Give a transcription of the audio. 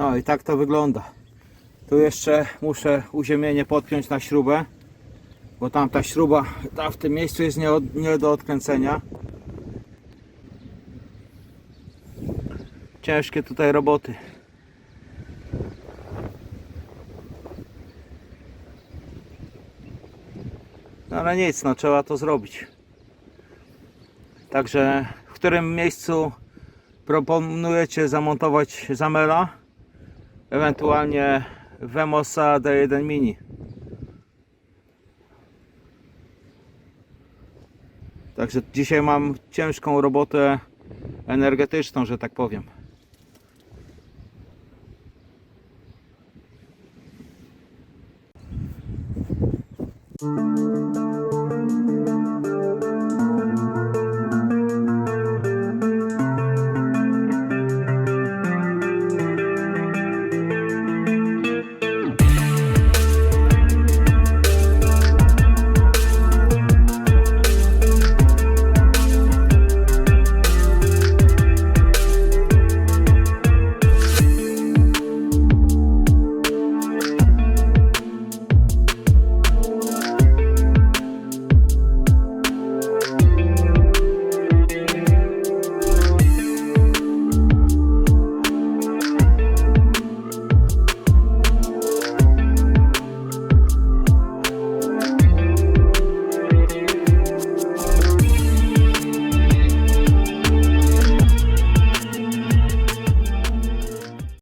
No i tak to wygląda. Tu jeszcze muszę uziemienie podpiąć na śrubę, bo tam ta śruba ta w tym miejscu jest nie, od, nie do odkręcenia. Ciężkie tutaj roboty. No ale nic, no trzeba to zrobić. Także w którym miejscu proponujecie zamontować zamela? Ewentualnie Vemosa D1 Mini. Także dzisiaj mam ciężką robotę energetyczną, że tak powiem.